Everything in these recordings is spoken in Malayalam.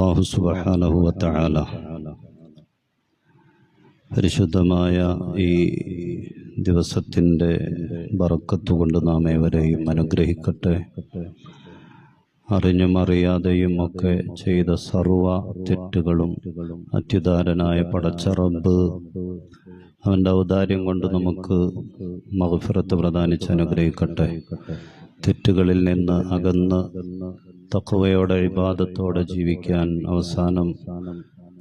അള്ളാഹു സുബഹാനഹുവത്താല പരിശുദ്ധമായ ഈ ദിവസത്തിന്റെ കൊണ്ട് നാം ഏവരെയും അനുഗ്രഹിക്കട്ടെ. അറിഞ്ഞും അറിയാതെയും ഒക്കെ ചെയ്ത സർവ തെറ്റുകളും അത്യുദാരനായ പടച്ചറബ് അവന്റെ ഔദാര്യം കൊണ്ട് നമുക്ക് മഹഫിറത്ത് പ്രദാനിച്ച് അനുഗ്രഹിക്കട്ടെ. തെറ്റുകളിൽ നിന്ന് അകന്ന് തക്കവയോടെ വിവാദത്തോടെ ജീവിക്കാൻ അവസാനം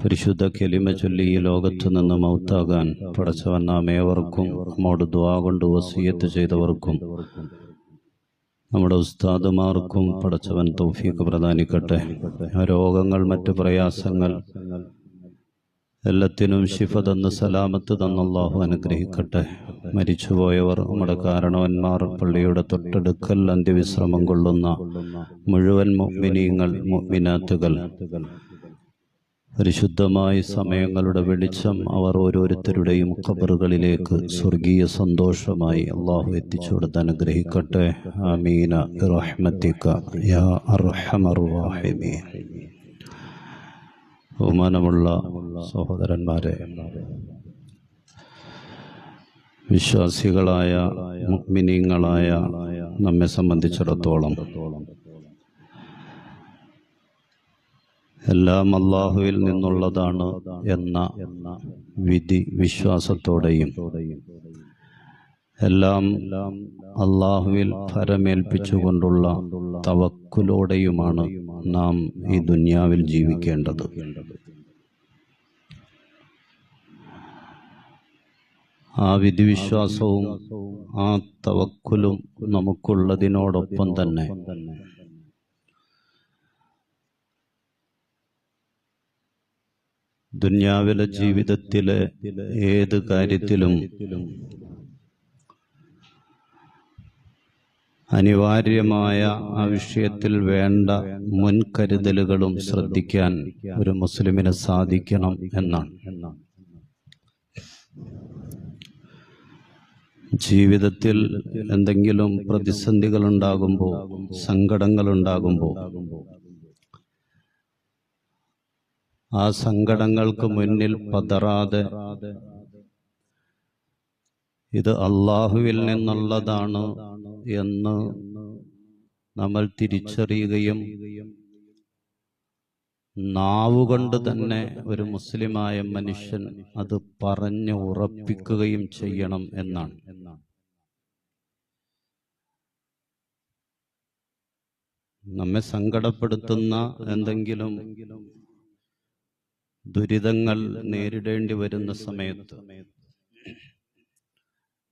പരിശുദ്ധ കെലിമ ചൊല്ലി ഈ ലോകത്തു നിന്ന് മൗത്താകാൻ പടച്ചവൻ നാം ഏവർക്കും നമ്മോട് ദ്വാ കൊണ്ട് വസീയത്ത് ചെയ്തവർക്കും നമ്മുടെ ഉസ്താദുമാർക്കും പടച്ചവൻ തൗഫീഖ് പ്രദാനിക്കട്ടെ. ആ രോഗങ്ങൾ മറ്റു പ്രയാസങ്ങൾ എല്ലാത്തിനും ശിഫ തന്ന് സലാമത്ത് തന്നല്ലാഹു അനുഗ്രഹിക്കട്ടെ. മരിച്ചുപോയവർ നമ്മുടെ കാരണവന്മാർ പള്ളിയുടെ തൊട്ടടുക്കൽ അന്ത്യവിശ്രമം കൊള്ളുന്ന മുഴുവൻ മുഅ്മിനീങ്ങൾ മുഅ്മിനാത്തുകൾ. പരിശുദ്ധമായ സമയങ്ങളുടെ വെളിച്ചം അവർ ഓരോരുത്തരുടെയും ഖബറുകളിലേക്ക് സ്വർഗീയ സന്തോഷമായി അള്ളാഹു എത്തിച്ചു കൊടുത്ത് അനുഗ്രഹിക്കട്ടെ. ആമീന റഹ്മത്തിക്ക യാ അർഹമർ റഹീമീൻ ബഹുമാനമുള്ള സഹോദരന്മാരെ വിശ്വാസികളായ മുഗ്മിനീങ്ങളായ നമ്മെ സംബന്ധിച്ചിടത്തോളം എല്ലാം അള്ളാഹുവിൽ നിന്നുള്ളതാണ് എന്ന വിധി വിശ്വാസത്തോടെയും. എല്ലാം അള്ളാഹുവിൽ ഫരമേൽപ്പിച്ചുകൊണ്ടുള്ള തവക്കുലോടെയുമാണ് നാം ഈ ദുന്യാവിൽ ജീവിക്കേണ്ടത്. ആ വിധിവിശ്വാസവും ആ തവക്കുലും നമുക്കുള്ളതിനോടൊപ്പം തന്നെ. ദുന്യാവിലെ ജീവിതത്തിലെ ഏത് കാര്യത്തിലും അനിവാര്യമായ ആ വിഷയത്തിൽ വേണ്ട മുൻകരുതലുകളും ശ്രദ്ധിക്കാൻ ഒരു മുസ്ലിമിന് സാധിക്കണം എന്നാണ്. ജീവിതത്തിൽ എന്തെങ്കിലും പ്രതിസന്ധികൾ ഉണ്ടാകുമ്പോൾ സങ്കടങ്ങൾ ഉണ്ടാകുമ്പോൾ ആ സങ്കടങ്ങൾക്ക് മുന്നിൽ പതറാതെ ഇത് അള്ളാഹുവിൽ നിന്നുള്ളതാണ് എന്ന് നമ്മൾ തിരിച്ചറിയുകയും നാവുകൊണ്ട് തന്നെ ഒരു മുസ്ലിമായ മനുഷ്യൻ അത് പറഞ്ഞു ഉറപ്പിക്കുകയും ചെയ്യണം എന്നാണ്. നമ്മെ സങ്കടപ്പെടുത്തുന്ന എന്തെങ്കിലും ദുരിതങ്ങൾ നേരിടേണ്ടി വരുന്ന സമയത്ത്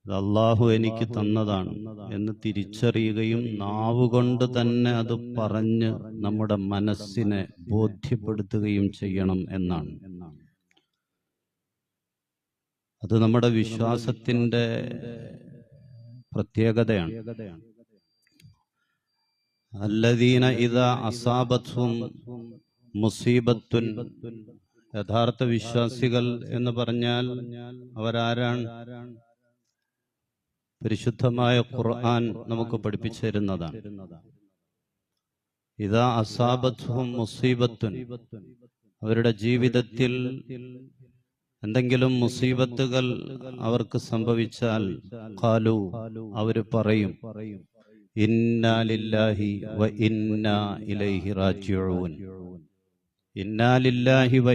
ഇത് അള്ളാഹു എനിക്ക് തന്നതാണ് എന്ന് തിരിച്ചറിയുകയും നാവുകൊണ്ട് തന്നെ അത് പറഞ്ഞ് നമ്മുടെ മനസ്സിനെ ബോധ്യപ്പെടുത്തുകയും ചെയ്യണം എന്നാണ്. അത് നമ്മുടെ വിശ്വാസത്തിന്റെ പ്രത്യേകതയാണ്. അല്ലദീന ഇത അസാബത്വം മുസീബത്തുൻ യഥാർത്ഥ വിശ്വാസികൾ എന്ന് പറഞ്ഞാൽ അവരാരാണ്? പരിശുദ്ധമായ ഖുർആൻ നമുക്ക് പഠിപ്പിച്ചു തരുന്നതാണ് ഇതാ അസാബത്വം മുസീബത്തുൻ. അവരുടെ ജീവിതത്തിൽ എന്തെങ്കിലും മുസീബത്തുകൾ അവർക്ക് സംഭവിച്ചാൽ കാലു അവർ പറയും വ ഇലൈഹി റാജിഊൻ. വ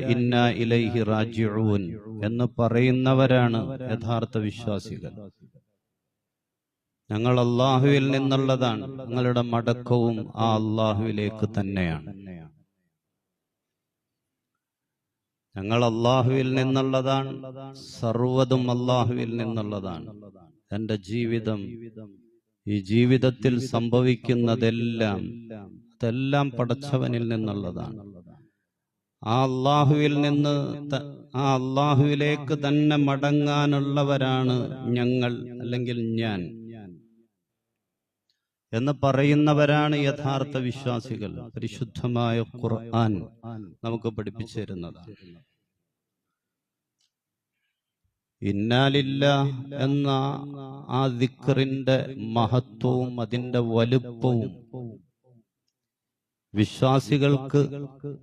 ഇലൈഹി റാജിഊൻ എന്ന് പറയുന്നവരാണ് യഥാർത്ഥ വിശ്വാസികൾ. ഞങ്ങൾ അള്ളാഹുവിൽ നിന്നുള്ളതാണ്. ഞങ്ങളുടെ മടക്കവും ആ അള്ളാഹുവിലേക്ക് തന്നെയാണ്. ഞങ്ങൾ അള്ളാഹുവിൽ നിന്നുള്ളതാണ്. സർവതും അള്ളാഹുവിൽ നിന്നുള്ളതാണ്. എന്റെ ജീവിതം ഈ ജീവിതത്തിൽ സംഭവിക്കുന്നതെല്ലാം അതെല്ലാം പടച്ചവനിൽ നിന്നുള്ളതാണ്. ആ അള്ളാഹുവിൽ നിന്ന് ആ അള്ളാഹുവിലേക്ക് തന്നെ മടങ്ങാനുള്ളവരാണ് ഞങ്ങൾ അല്ലെങ്കിൽ ഞാൻ. എന്ന് പറയുന്നവരാണ് യഥാർത്ഥ വിശ്വാസികൾ. പരിശുദ്ധമായ ഖുർആൻ നമുക്ക് പഠിപ്പിച്ചു ഇന്നാലില്ല എന്ന ആ ദിക്റിന്റെ മഹത്വവും അതിന്റെ വലുപ്പവും വിശ്വാസികൾക്ക്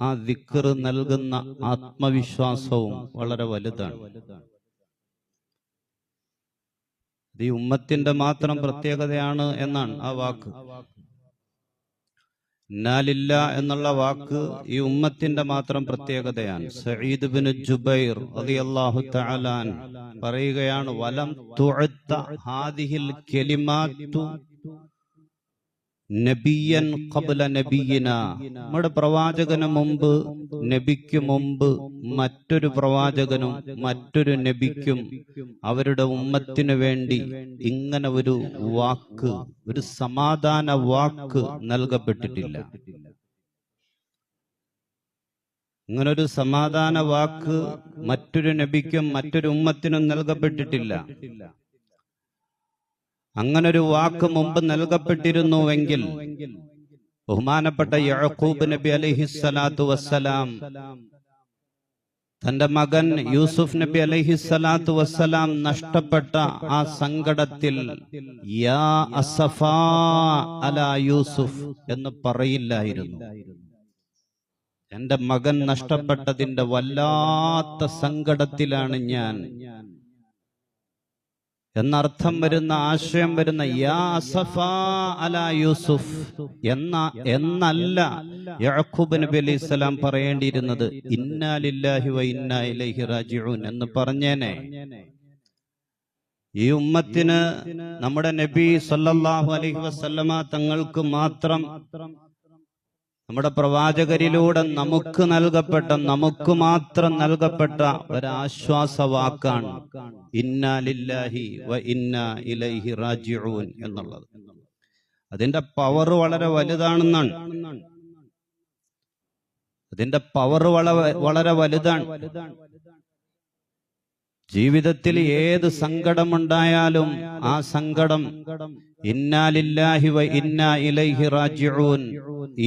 ആ ദിക്കർ നൽകുന്ന ആത്മവിശ്വാസവും വളരെ വലുതാണ്. ഇത് ഈ ഉമ്മത്തിന്റെ മാത്രം പ്രത്യേകതയാണ് എന്നാണ് ആ വാക്ക്. ഇന്നാലില്ല എന്നുള്ള വാക്ക് ഈ ഉമ്മത്തിന്റെ മാത്രം പ്രത്യേകതയാണ്. സഈദ് ബിൻ ജുബൈർ റളിയല്ലാഹു തആലാൻ പറയുകയാണ് വലം തുഅത്ത ഹാദിഹിൽ കലിമാത്തു നബിയൻ ഖബ്ല നബിയിന. നമ്മുടെ പ്രവാചകന് മുമ്പ് നബിക്ക് മുമ്പ് മറ്റൊരു പ്രവാചകനും മറ്റൊരു നബിക്കും അവരുടെ ഉമ്മത്തിനു വേണ്ടി ഇങ്ങനെ ഒരു വാക്ക് ഒരു സമാധാന വാക്ക് നൽകപ്പെട്ടിട്ടില്ല. ഇങ്ങനൊരു സമാധാന വാക്ക് മറ്റൊരു നബിക്കും മറ്റൊരു ഉമ്മത്തിനും നൽകപ്പെട്ടിട്ടില്ല. അങ്ങനൊരു വാക്ക് മുമ്പ് നൽകപ്പെട്ടിരുന്നുവെങ്കിൽ ബഹുമാനപ്പെട്ട യഹൂബ് നബി അലഹിസ്സലാത്തു വസ്സലാം തന്റെ മകൻ യൂസുഫ് നബി അലഹി സ്വലാത്തു വസ്സലാം നഷ്ടപ്പെട്ട ആ സങ്കടത്തിൽ യാ അസഫാ അല യൂസുഫ് എന്ന് പറയില്ലായിരുന്നു. എന്റെ മകൻ നഷ്ടപ്പെട്ടതിന്റെ വല്ലാത്ത സങ്കടത്തിലാണ് ഞാൻ എന്നർത്ഥം വരുന്ന ആശയം വരുന്ന യാ അസഫാ അല യൂസുഫ് എന്ന എന്നല്ല യാഖൂബ് നബി അലൈഹി സ്വലാം പറയേണ്ടിയിരുന്നത്. ഇന്നാ ലില്ലാഹി വ ഇന്നാ ഇലൈഹി റാജിഊൻ എന്ന് പറഞ്ഞേനെ. ഈ ഉമ്മത്തിന് നമ്മുടെ നബി സല്ലല്ലാഹു അലൈഹി വസല്ലമ തങ്ങൾക്ക് മാത്രം നമ്മുടെ പ്രവാചകരിലൂടെ നമുക്ക് നൽകപ്പെട്ട നമുക്ക് മാത്രം നൽകപ്പെട്ട ഒരാശ്വാസ വാക്കാണ് ഇന്നാ ലില്ലാഹി വ ഇന്നാ ഇലൈഹി റാജിഊൻ എന്നുള്ളത്. അതിന്റെ പവർ വളരെ വലുതാണെന്നാണ്. അതിന്റെ പവർ വളരെ വലുതാണ്. ജീവിതത്തിൽ ഏത് സങ്കടമുണ്ടായാലും ആ സങ്കടം ഇന്നാലില്ലാഹി വ ഇന്ന ഇലൈഹി റാജിഊൻ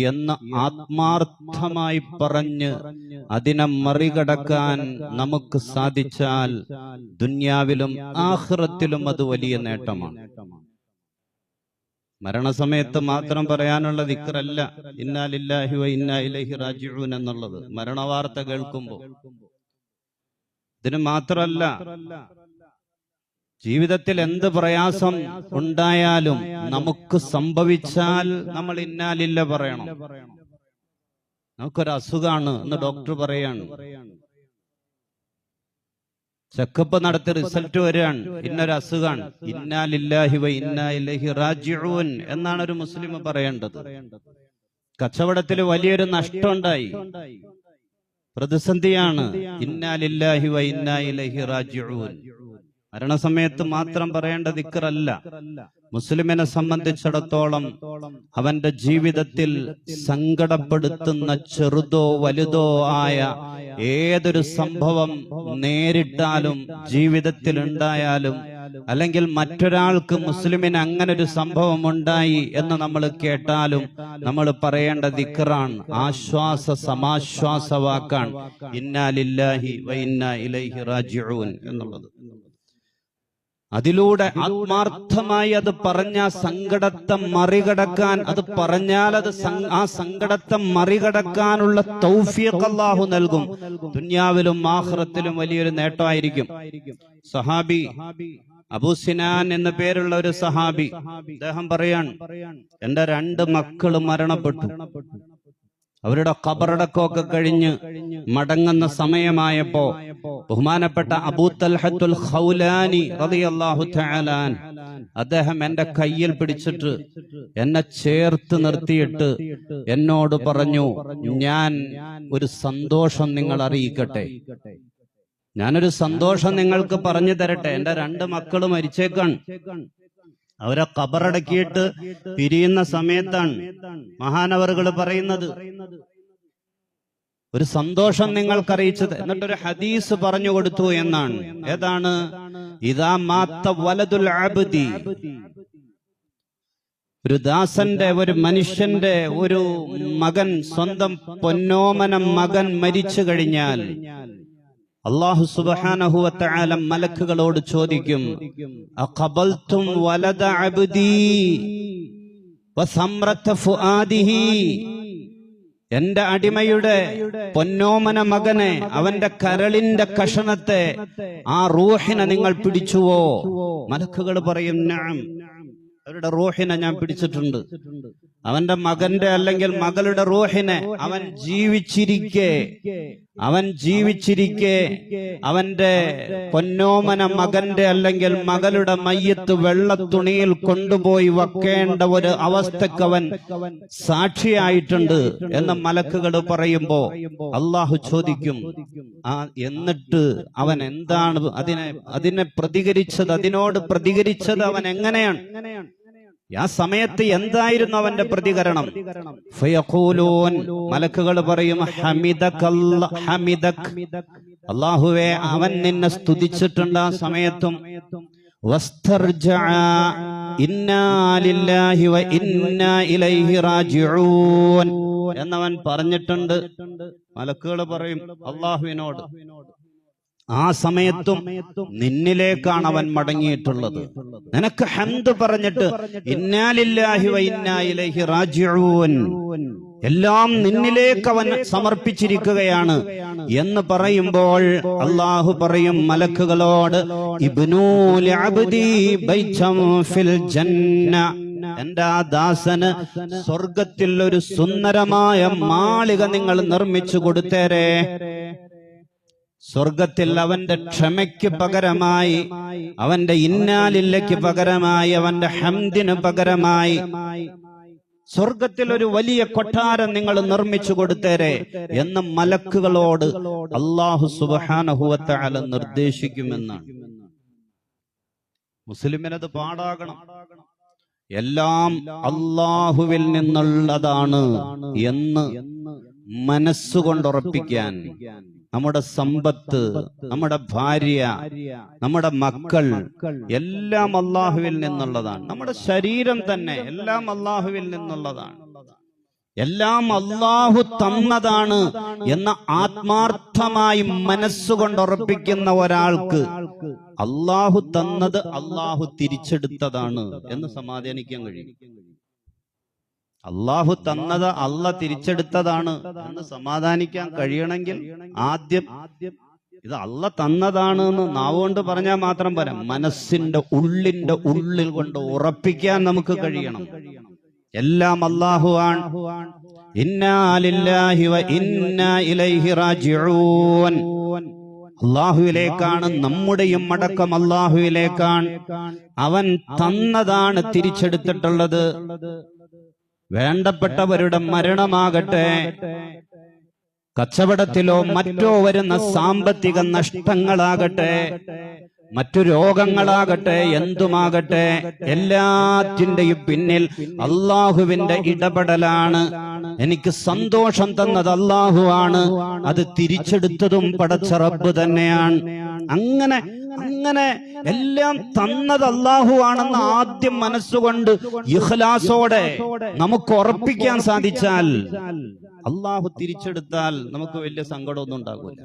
എന്ന് ആത്മാർത്ഥമായി പറഞ്ഞ് അതിനെ മറികടക്കാൻ നമുക്ക് സാധിച്ചാൽ ദുന്യാവിലും ആഹ്റത്തിലും അത് വലിയ നേട്ടമാണ്. മരണസമയത്ത് മാത്രം പറയാനുള്ള ദിക്കറല്ല ഇന്നാലില്ലാഹി വ ഇന്നാ ഇലൈഹി റാജിഊൻ എന്നുള്ളത് മരണവാർത്ത കേൾക്കുമ്പോൾ ഇതിന് മാത്രമല്ല ജീവിതത്തിൽ എന്ത് പ്രയാസം ഉണ്ടായാലും നമുക്ക് സംഭവിച്ചാൽ നമ്മൾ ഇന്നാലില്ല പറയണം. നമുക്കൊരു അസുഖമാണ് എന്ന് ഡോക്ടർ പറയാണ്. ചെക്കപ്പ് നടത്തി റിസൾട്ട് വരികയാണ് ഇന്നൊരു അസുഖാണ് ഇന്നാലില്ലാഹി വ ഇന്നാ ഇലൈഹി റാജിഊൻ എന്നാണ് ഒരു മുസ്ലിം പറയേണ്ടത്. കച്ചവടത്തിൽ വലിയൊരു നഷ്ടം ഉണ്ടായി പ്രതിസന്ധിയാണ് ഇന്നാലില്ലാഹി വ ഇന്നാ ഇലൈഹി റാജിഊൻ. മരണസമയത്ത് മാത്രം പറയേണ്ട ദിക്കറല്ല മുസ്ലിമിനെ സംബന്ധിച്ചിടത്തോളം അവന്റെ ജീവിതത്തിൽ സങ്കടപ്പെടുത്തുന്ന ചെറുതോ വലുതോ ആയ ഏതൊരു സംഭവം നേരിട്ടാലും ജീവിതത്തിൽ ഉണ്ടായാലും അല്ലെങ്കിൽ മറ്റൊരാൾക്ക് മുസ്ലിമിന് അങ്ങനെ ഒരു സംഭവം ഉണ്ടായി എന്ന് നമ്മൾ കേട്ടാലും നമ്മൾ പറയേണ്ട ദിക്കറാണ് ആശ്വാസ സമാശ്വാസ വാക്കാണ് ഇന്നാലില്ലാഹി വ ഇന്നാ ഇലൈഹി റാജിഊൻ എന്നുള്ളത്. അതിലൂടെ ആത്മാർത്ഥമായി അത് പറഞ്ഞ സങ്കടത്തെ മറികടക്കാൻ അത് പറഞ്ഞാൽ അത് ആ സങ്കടത്തെ മറികടക്കാനുള്ള തൗഫീഖ് അല്ലാഹു നൽകും. ദുന്യാവിലും ആഖിറത്തിലും വലിയൊരു നേട്ടമായിരിക്കും. സഹാബി അബൂ സിനാൻ എന്ന പേരുള്ള ഒരു സഹാബി അദ്ദേഹം പറയാണ് എന്റെ രണ്ട് മക്കൾ മരണപ്പെട്ടു. അവരുടെ ഖബറടക്കമൊക്കെ കഴിഞ്ഞ് മടങ്ങുന്ന സമയമായപ്പോ ബഹുമാനപ്പെട്ട അബൂത്തൽഹത്തുൽ ഖൗലാനി റളിയല്ലാഹു അദ്ദേഹം എന്റെ കയ്യിൽ പിടിച്ചിട്ട് എന്നെ ചേർത്ത് നിർത്തിയിട്ട് എന്നോട് പറഞ്ഞു ഞാൻ ഒരു സന്തോഷം നിങ്ങൾ അറിയിക്കട്ടെ. ഞാനൊരു സന്തോഷം നിങ്ങൾക്ക് പറഞ്ഞു തരട്ടെ. എന്റെ രണ്ട് മക്കൾ മരിച്ചേക്കാണ്. അവരെ കബറടക്കിയിട്ട് പിരിയുന്ന സമയത്താണ് മഹാനവറുകൾ പറയുന്നത്. ഒരു സന്തോഷം നിങ്ങൾക്കറിയിച്ചത്. എന്നിട്ടൊരു ഹദീസ് പറഞ്ഞു കൊടുത്തു എന്നാണ്. ഏതാണ്? ഇതാ മാത്ത വലതുൽ അബ്ദി. ഒരു ദാസന്റെ ഒരു മനുഷ്യന്റെ ഒരു മകൻ സ്വന്തം പൊന്നോമനം മകൻ മരിച്ചു കഴിഞ്ഞാൽ അള്ളാഹു സുബാനഹുവത്തായാലും മലക്കുകളോട് ചോദിക്കും വലദ അബ്ദി എന്റെ അടിമയുടെ പൊന്നോമന മകനെ അവന്റെ കരളിന്റെ കഷണത്തെ ആ റൂഹിനെ നിങ്ങൾ പിടിച്ചുവോ? മലക്കുകൾ പറയും അവരുടെ റൂഹിനെ ഞാൻ പിടിച്ചിട്ടുണ്ട്. അവന്റെ മകന്റെ അല്ലെങ്കിൽ മകളുടെ റൂഹിനെ അവൻ ജീവിച്ചിരിക്കെ. അവൻ ജീവിച്ചിരിക്കെ. അവന്റെ പൊന്നോമന മകന്റെ അല്ലെങ്കിൽ മകളുടെ മയ്യത്ത് വെള്ളത്തുണിയിൽ കൊണ്ടുപോയി വെക്കേണ്ട ഒരു അവസ്ഥക്ക് അവൻ സാക്ഷിയായിട്ടുണ്ട് എന്ന് മലക്കുകൾ പറയുമ്പോ അള്ളാഹു ചോദിക്കും ആ എന്നിട്ട് അവൻ എന്താണ് അതിനെ അതിനെ പ്രതികരിച്ചത്? അതിനോട് പ്രതികരിച്ചത് അവൻ എങ്ങനെയാണ്? ആ സമയത്ത് എന്തായിരുന്നു അവന്റെ പ്രതികരണം? മലക്കുകൾ പറയും അള്ളാഹുവേ അവൻ നിന്നെ സ്തുതിച്ചിട്ടുണ്ട് ആ സമയത്തും. എന്നവൻ പറഞ്ഞിട്ടുണ്ട്. മലക്കുകൾ പറയും അള്ളാഹുവിനോട് ആ സമയത്തും നിന്നിലേക്കാണ് അവൻ മടങ്ങിയിട്ടുള്ളത്. നിനക്ക് ഹന്ത് പറഞ്ഞിട്ട് എല്ലാം നിന്നിലേക്ക് അവൻ സമർപ്പിച്ചിരിക്കുകയാണ് എന്ന് പറയുമ്പോൾ അള്ളാഹു പറയും മലക്കുകളോട് എന്റെ ആ ദാസന് സ്വർഗത്തിൽ ഒരു സുന്ദരമായ മാളിക നിങ്ങൾ നിർമ്മിച്ചു കൊടുത്തേരേ. സ്വർഗത്തിൽ അവന്റെ ക്ഷമയ്ക്ക് പകരമായി അവന്റെ ഇന്നാലില്ലയ്ക്ക് പകരമായി അവന്റെ ഹംദിന് പകരമായി. സ്വർഗത്തിൽ ഒരു വലിയ കൊട്ടാരം നിങ്ങൾ നിർമ്മിച്ചു കൊടുത്തേരെ എന്ന് മലക്കുകളോട് അള്ളാഹു സുബാനഹുവത്താല നിർദ്ദേശിക്കുമെന്നാണ് മുസ്ലിമിനത് പാടാകണം. എല്ലാം അള്ളാഹുവിൽ നിന്നുള്ളതാണ് എന്ന് മനസ്സുകൊണ്ട് ഉറപ്പിക്കാൻ. നമ്മുടെ സമ്പത്ത് നമ്മുടെ ഭാര്യ നമ്മുടെ മക്കൾ എല്ലാം അള്ളാഹുവിൽ നിന്നുള്ളതാണ്. നമ്മുടെ ശരീരം തന്നെ എല്ലാം അള്ളാഹുവിൽ നിന്നുള്ളതാണ്. എല്ലാം അള്ളാഹു തന്നതാണ് എന്ന ആത്മാർത്ഥമായി മനസ്സുകൊണ്ട് ഉറപ്പിക്കുന്ന ഒരാൾക്ക് അള്ളാഹു തന്നത് അള്ളാഹു തിരിച്ചെടുത്തതാണ് എന്ന് സമാധാനിക്കാൻ കഴിയും. അള്ളാഹു തന്നത് അല്ല തിരിച്ചെടുത്തതാണ് എന്ന് സമാധാനിക്കാൻ കഴിയണമെങ്കിൽ ആദ്യം ഇത് അല്ല തന്നതാണ് എന്ന് നാവുകൊണ്ട് പറഞ്ഞാൽ മാത്രം പോരാ. മനസ്സിന്റെ ഉള്ളിന്റെ ഉള്ളിൽ കൊണ്ട് ഉറപ്പിക്കാൻ നമുക്ക് കഴിയണം. എല്ലാം അള്ളാഹു ആണ്. അള്ളാഹുവിലേക്കാണ് നമ്മുടെയും അടക്കം അള്ളാഹുവിലേക്കാണ്. അവൻ തന്നതാണ് തിരിച്ചെടുത്തിട്ടുള്ളത്. വേണ്ടപ്പെട്ടവരുടെ മരണമാകട്ടെ. കച്ചവടത്തിലോ മറ്റോ വരുന്ന സാമ്പത്തിക നഷ്ടങ്ങളാകട്ടെ മറ്റു രോഗങ്ങളാകട്ടെ എന്തുമാകട്ടെ എല്ലാറ്റിന്റെയും പിന്നിൽ അള്ളാഹുവിന്റെ ഇടപെടലാണ്. എനിക്ക് സന്തോഷം തന്നത് അള്ളാഹുവാണ് അത് തിരിച്ചെടുത്തതും പടച്ചറപ്പ് തന്നെയാണ്. അങ്ങനെ അങ്ങനെ എല്ലാം തന്നത് അള്ളാഹു ആണെന്ന് ആദ്യം മനസ്സുകൊണ്ട് ഇഹ്ലാസോടെ നമുക്ക് ഉറപ്പിക്കാൻ സാധിച്ചാൽ അള്ളാഹു തിരിച്ചെടുത്താൽ നമുക്ക് വലിയ സങ്കടമൊന്നും ഉണ്ടാകില്ല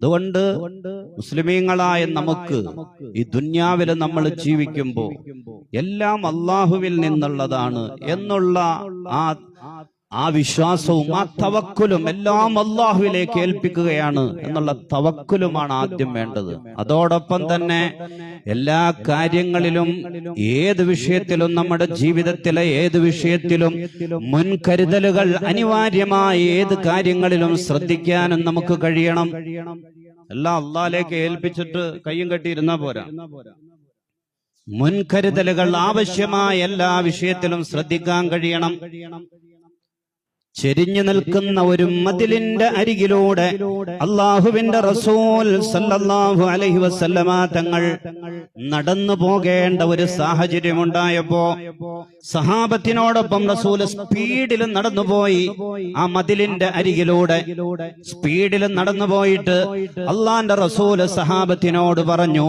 അതുകൊണ്ട് മുസ്ലിമീങ്ങളായ നമുക്ക് ഈ ദുന്യാവിൽ നമ്മൾ ജീവിക്കുമ്പോൾ എല്ലാം അള്ളാഹുവിൽ നിന്നുള്ളതാണ് എന്നുള്ള ആ ആ വിശ്വാസവും ആ തവക്കുലും എല്ലാം അള്ളാഹുവിലേക്ക് ഏൽപ്പിക്കുകയാണ് എന്നുള്ള തവക്കുലുമാണ് ആദ്യം വേണ്ടത്. അതോടൊപ്പം തന്നെ എല്ലാ കാര്യങ്ങളിലും ഏത് വിഷയത്തിലും നമ്മുടെ ജീവിതത്തിലെ ഏത് വിഷയത്തിലും മുൻകരുതലുകൾ അനിവാര്യമായ ഏത് കാര്യങ്ങളിലും ശ്രദ്ധിക്കാനും നമുക്ക് കഴിയണം. എല്ലാം അള്ളാഹിലേക്ക് ഏൽപ്പിച്ചിട്ട് കയ്യും കെട്ടിയിരുന്നാ പോരാ. മുൻകരുതലുകൾ ആവശ്യമായ എല്ലാ വിഷയത്തിലും ശ്രദ്ധിക്കാൻ കഴിയണം. ചെരിഞ്ഞു നിൽക്കുന്ന ഒരു മതിലിന്റെ അരികിലൂടെ അള്ളാഹുവിന്റെ റസൂൽ സല്ലല്ലാഹു അലൈഹി വസല്ലമ തങ്ങൾ നടന്നു പോകേണ്ട ഒരു സാഹചര്യം ഉണ്ടായപ്പോ സഹാബത്തിനോടൊപ്പം റസൂൽ സ്പീഡിൽ നടന്നുപോയി ആ മതിലിന്റെ അരികിലൂടെ സ്പീഡിൽ നടന്നു പോയിട്ട് അള്ളാന്റെ റസൂൽ സഹാബത്തിനോട് പറഞ്ഞു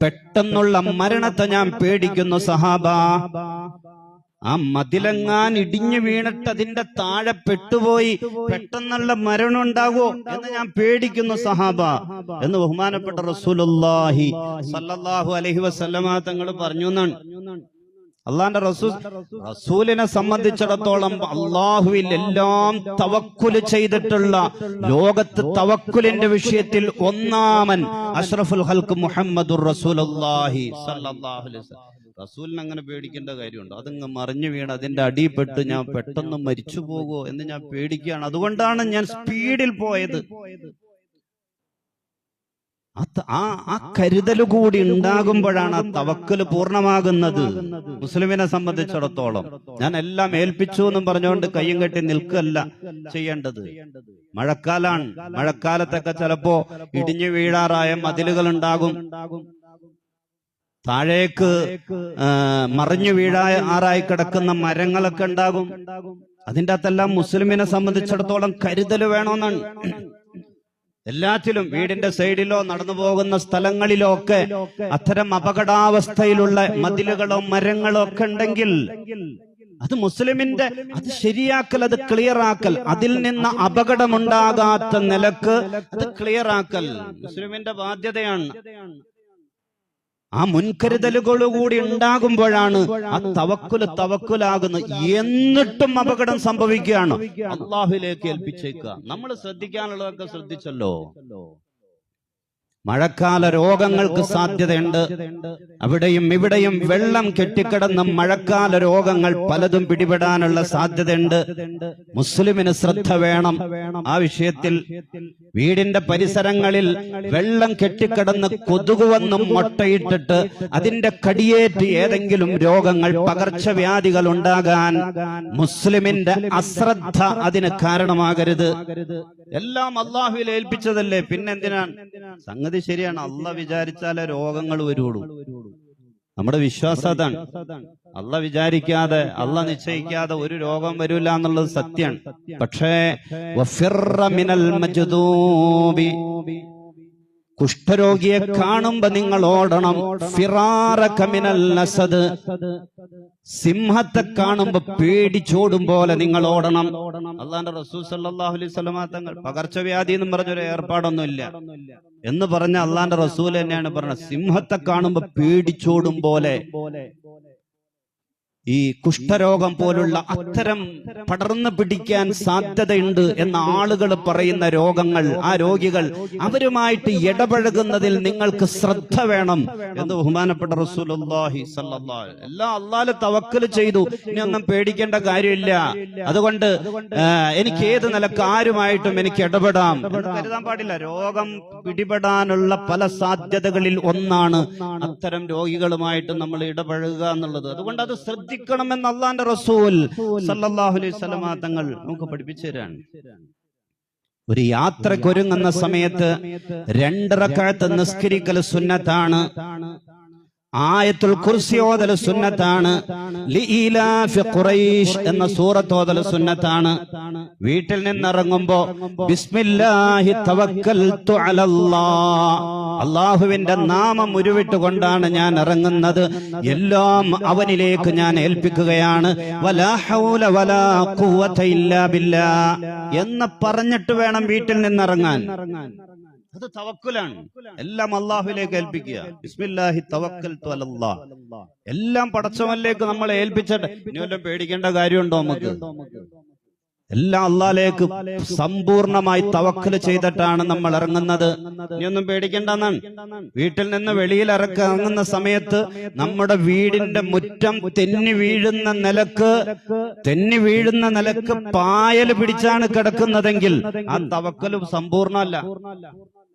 പെട്ടെന്നുള്ള മരണത്തെ ഞാൻ പേടിക്കുന്നു സഹാബ. ആ മതിലെങ്ങാൻ ഇടിഞ്ഞു വീണിട്ട് അതിന്റെ താഴെ പെട്ടുപോയി. പെട്ടെന്നുള്ള മരണം ഉണ്ടാകുമോ എന്ന് ഞാൻ പേടിക്കുന്നു സഹാബ. എന്ന് ബഹുമാനപ്പെട്ട റസൂലുള്ളാഹി സല്ലല്ലാഹു അലൈഹി വസല്ലമ തങ്ങൾ പറഞ്ഞു എന്നാണ് അള്ളാന്റെ റസൂൽ റസൂലിനെ സംബന്ധിച്ചിടത്തോളം അള്ളാഹുവിൽ എല്ലാം തവക്കുൽ ചെയ്തിട്ടുള്ള ലോകത്ത് തവക്കുലിന്റെ വിഷയത്തിൽ ഒന്നാമൻ അഷ്റഫുൽ ഹൽക്ക് മുഹമ്മദുർ റസൂലുള്ളാഹി അള്ളാഹി റസൂലിന് അങ്ങനെ പേടിക്കേണ്ട കാര്യമുണ്ട്. അതങ്ങ് മറിഞ്ഞു വീണ് അതിന്റെ അടിയിൽപ്പെട്ട് ഞാൻ പെട്ടെന്ന് മരിച്ചു പോകുമോ എന്ന് ഞാൻ പേടിക്കുകയാണ്. അതുകൊണ്ടാണ് ഞാൻ സ്പീഡിൽ പോയത്. ആ ആ കരുതൽ കൂടി ഉണ്ടാകുമ്പോഴാണ് ആ തവക്കൽ പൂർണമാകുന്നത്. മുസ്ലിമിനെ സംബന്ധിച്ചിടത്തോളം. ഞാൻ എല്ലാം ഏൽപ്പിച്ചു എന്നും പറഞ്ഞുകൊണ്ട് കയ്യും കെട്ടി നിൽക്കല്ല ചെയ്യേണ്ടത്. മഴക്കാലാണ്. മഴക്കാലത്തൊക്കെ ചിലപ്പോ ഇടിഞ്ഞു വീഴാറായ മതിലുകൾ ഉണ്ടാകും. താഴേക്ക് മറിഞ്ഞു വീഴായ ആറായി കിടക്കുന്ന മരങ്ങളൊക്കെ ഉണ്ടാകും. അതിന്റെ അകത്തെല്ലാം മുസ്ലിമിനെ സംബന്ധിച്ചിടത്തോളം കരുതൽ വേണമെന്നാണ്. എല്ലാറ്റിലും വീടിന്റെ സൈഡിലോ നടന്നു പോകുന്ന സ്ഥലങ്ങളിലോ ഒക്കെ അത്തരം അപകടാവസ്ഥയിലുള്ള മതിലുകളോ മരങ്ങളോ ഒക്കെ ഉണ്ടെങ്കിൽ അത് മുസ്ലിമിന്റെ അത് ശരിയാക്കൽ അത് ക്ലിയർ ആക്കൽ അതിൽ നിന്ന് അപകടമുണ്ടാകാത്ത നിലയ്ക്ക് അത് ക്ലിയർ ആക്കൽ മുസ്ലിമിന്റെ ബാധ്യതയാണ്. ആ മുൻകരുതലുകളോടുകൂടി ഉണ്ടാകുമ്പോഴാണ് ആ തവക്കുൽ തവക്കുലാകുന്നത് എന്നിട്ടും അപകടം സംഭവിക്കുകയാണ്. അള്ളാഹുലേക്ക് ഏൽപ്പിച്ചേക്കുക. നമ്മൾ ശ്രദ്ധിക്കാനുള്ളതൊക്കെ ശ്രദ്ധിച്ചല്ലോ. മഴക്കാല രോഗങ്ങൾക്ക് സാധ്യതയുണ്ട്. അവിടെയും ഇവിടെയും വെള്ളം കെട്ടിക്കിടന്ന മഴക്കാല രോഗങ്ങൾ പലതും പിടിപെടാനുള്ള സാധ്യതയുണ്ട്. മുസ്ലിമിന് ശ്രദ്ധ വേണം. ആ വിഷയത്തിൽ വീടിന്റെ പരിസരങ്ങളിൽ വെള്ളം കെട്ടിക്കിടന്ന് കൊതുകുവെന്നും മുട്ടയിട്ടിട്ട് അതിന്റെ കടിയേറ്റ് ഏതെങ്കിലും രോഗങ്ങൾ പകർച്ചവ്യാധികൾ ഉണ്ടാകാൻ മുസ്ലിമിന്റെ അശ്രദ്ധ അതിന് കാരണമാകരുത്. എല്ലാം അള്ളാഹുവിൽ ഏൽപ്പിച്ചതല്ലേ? പിന്നെന്തിനാണ്? സംഗതി ശരിയാണ്. അല്ല വിചാരിച്ചാലേ രോഗങ്ങൾ വരുള്ളൂ. നമ്മുടെ വിശ്വാസം അതാണ്. അല്ല വിചാരിക്കാതെ അല്ല നിശ്ചയിക്കാതെ ഒരു രോഗം വരില്ല എന്നുള്ളത് സത്യമാണ് പക്ഷേ കുഷ്ഠരോഗിയെ കാണുമ്പോ നിങ്ങൾ ഓടണം. ഫിറാറ കമിനൽ അസദ് സിംഹത്തെ കാണുമ്പോ പേടിച്ചോടും പോലെ നിങ്ങൾ ഓടണം. അള്ളാന്റെ റസൂൽ സല്ലല്ലാഹു അലൈഹി തങ്ങൾ പകർച്ചവ്യാധി എന്നും പറഞ്ഞൊരു ഏർപ്പാടൊന്നുമില്ല. എന്ന് പറഞ്ഞ അള്ളാന്റെ റസൂൽ തന്നെയാണ് പറഞ്ഞത്. സിംഹത്തെ കാണുമ്പോ പേടിച്ചോടും പോലെ. ഈ കുഷ്ഠരോഗം പോലുള്ള അത്തരം പടർന്നു പിടിക്കാൻ സാധ്യതയുണ്ട് എന്ന ആളുകൾ പറയുന്ന രോഗങ്ങൾ ആ രോഗികൾ അവരുമായിട്ട് ഇടപഴകുന്നതിൽ നിങ്ങൾക്ക് ശ്രദ്ധ വേണം എന്ന് ബഹുമാനപ്പെട്ട റസൂലുള്ളാഹി എല്ലാ അള്ളാൽ തവക്കൽ ചെയ്തു. ഇനി ഒന്നും പേടിക്കേണ്ട കാര്യമില്ല. അതുകൊണ്ട് എനിക്ക് ഏത് നിലയ്ക്ക് ആരുമായിട്ടും എനിക്ക് ഇടപെടാം കരുതാൻ പാടില്ല. രോഗം പിടിപെടാനുള്ള പല സാധ്യതകളിൽ ഒന്നാണ് അത്തരം രോഗികളുമായിട്ട് നമ്മൾ ഇടപഴകുക എന്നുള്ളത്. അതുകൊണ്ട് അത് ശ്രദ്ധിക്കണമെന്ന് അള്ളാന്റെ റസൂൽ അലൈഹി തങ്ങൾ നമുക്ക് പഠിപ്പിച്ചു തരാണ് ഒരു യാത്രക്കൊരുങ്ങുന്ന സമയത്ത് രണ്ടിറക്കാലത്ത് നിസ്കരിക്കൽ സുന്നത്താണ്. ആയത്തുൽ കുർസി ഓതൽ സുന്നത്താണ്. എന്ന സൂറത്ത് ഓതൽ സുന്നത്താണ്. വീട്ടിൽ നിന്നിറങ്ങുമ്പോ ബിസ്മില്ലാഹി തവക്കൽതു അലല്ലാഹ്. അള്ളാഹുവിന്റെ നാമം ഉരുവിട്ടുകൊണ്ടാണ് ഞാൻ ഇറങ്ങുന്നത്. എല്ലാം അവനിലേക്ക് ഞാൻ ഏൽപ്പിക്കുകയാണ്. എന്ന് പറഞ്ഞിട്ട് വേണം വീട്ടിൽ നിന്നിറങ്ങാൻ. അത് തവക്കുലാണ്. എല്ലാം അള്ളാഹുലേക്ക് ഏൽപ്പിക്കുക. ബിസ്മില്ലാഹി എല്ലാം പടച്ചവനിലേക്ക് നമ്മളെ ഏൽപ്പിച്ചിട്ട്. ഇനി വല്ലതും പേടിക്കേണ്ട കാര്യമുണ്ടോ നമുക്ക്? എല്ലാം അള്ളാലേക്ക് സമ്പൂർണമായി തവക്കൽ ചെയ്തിട്ടാണ് നമ്മൾ ഇറങ്ങുന്നത്. ഇനിയൊന്നും പേടിക്കേണ്ടെന്നാണ് വീട്ടിൽ നിന്ന് വെളിയിൽ ഇറങ്ങുന്ന സമയത്ത് നമ്മുടെ വീടിന്റെ മുറ്റം തെന്നി വീഴുന്ന നിലയ്ക്ക് തെന്നി വീഴുന്ന നിലയ്ക്ക് പായൽ പിടിച്ചാണ് കിടക്കുന്നതെങ്കിൽ ആ തവക്കലും സമ്പൂർണമല്ല.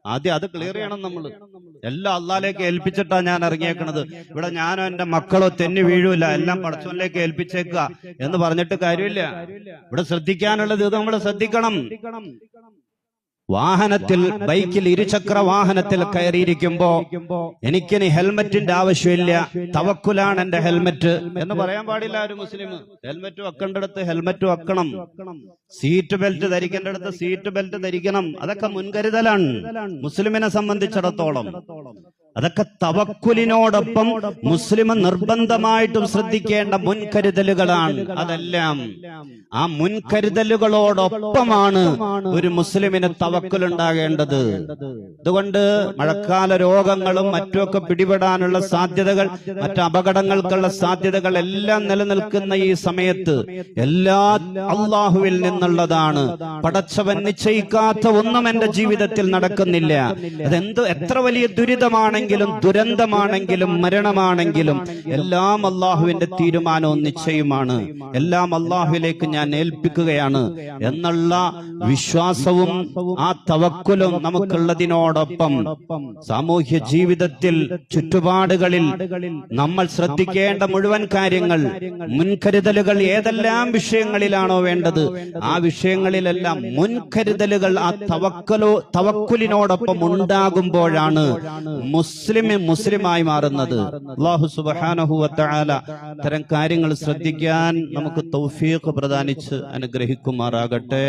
ആദ്യം അത് ക്ലിയർ ചെയ്യണം നമ്മൾ എല്ലാം അള്ളാലേക്ക് ഏൽപ്പിച്ചിട്ടാ ഞാൻ ഇറങ്ങിയേക്കണത്. ഇവിടെ ഞാനോ എന്റെ മക്കളോ തെന്നി വീഴൂല. എല്ലാം പടച്ചോനിലേക്ക് ഏൽപ്പിച്ചേക്കുക എന്ന് പറഞ്ഞിട്ട് കാര്യമില്ല. ഇവിടെ ശ്രദ്ധിക്കാനുള്ളത് ഇത് നമ്മൾ ശ്രദ്ധിക്കണം. വാഹനത്തിൽ ബൈക്കിൽ ഇരുചക്ര വാഹനത്തിൽ കയറിയിരിക്കുമ്പോ എനിക്കിനി ഹെൽമറ്റിന്റെ ആവശ്യമില്ല. തവക്കുലാണ് എന്റെ ഹെൽമറ്റ്. എന്ന് പറയാൻ പാടില്ല ഒരു മുസ്ലിം. ഹെൽമറ്റ് വെക്കേണ്ടടുത്ത് ഹെൽമറ്റ് വെക്കണം. സീറ്റ് ബെൽറ്റ് ധരിക്കേണ്ടടുത്ത് സീറ്റ് ബെൽറ്റ് ധരിക്കണം. അതൊക്കെ മുൻകരുതലാണ്. മുസ്ലിമിനെ സംബന്ധിച്ചിടത്തോളം. അതൊക്കെ തവക്കുലിനോടൊപ്പം മുസ്ലിം നിർബന്ധമായിട്ടും ശ്രദ്ധിക്കേണ്ട മുൻകരുതലുകളാണ്. അതെല്ലാം ആ മുൻകരുതലുകളോടൊപ്പമാണ് ഒരു മുസ്ലിമിന് തവക്കുലുണ്ടാകേണ്ടത്. അതുകൊണ്ട് മഴക്കാല രോഗങ്ങളും മറ്റുമൊക്കെ പിടിപെടാനുള്ള സാധ്യതകൾ മറ്റു അപകടങ്ങൾക്കുള്ള സാധ്യതകൾ എല്ലാം നിലനിൽക്കുന്ന ഈ സമയത്ത് എല്ലാ അള്ളാഹുവിൽ നിന്നുള്ളതാണ്. പടച്ചവൻ നിശ്ചയിക്കാത്ത ഒന്നും എന്റെ ജീവിതത്തിൽ നടക്കുന്നില്ല. അതെന്ത് എത്ര വലിയ ദുരിതമാണെങ്കിലും ദുരന്തമാണെങ്കിലും മരണമാണെങ്കിലും എല്ലാം അള്ളാഹുവിന്റെ തീരുമാനവും നിശ്ചയമാണ് എല്ലാം അള്ളാഹുവിലേക്ക് ഞാൻ ഏൽപ്പിക്കുകയാണ് എന്നുള്ള വിശ്വാസവും ആ തവക്കുലും നമുക്കുള്ളതിനോടൊപ്പം സാമൂഹ്യ ജീവിതത്തിൽ ചുറ്റുപാടുകളിൽ നമ്മൾ ശ്രദ്ധിക്കേണ്ട മുഴുവൻ കാര്യങ്ങൾ മുൻകരുതലുകൾ ഏതെല്ലാം വിഷയങ്ങളിലാണോ വേണ്ടത് ആ വിഷയങ്ങളിലെല്ലാം മുൻകരുതലുകൾ ആ തവക്കലോ തവക്കുലിനോടൊപ്പം ഉണ്ടാകുമ്പോഴാണ് മുസ്ലിം മുസ്ലിമായി മാറുന്നത്. അള്ളാഹു സുബാനഹുവല ഇത്തരം കാര്യങ്ങൾ ശ്രദ്ധിക്കാൻ നമുക്ക് തൗഫീഖ് പ്രദാനിച്ച് അനുഗ്രഹിക്കുമാറാകട്ടെ.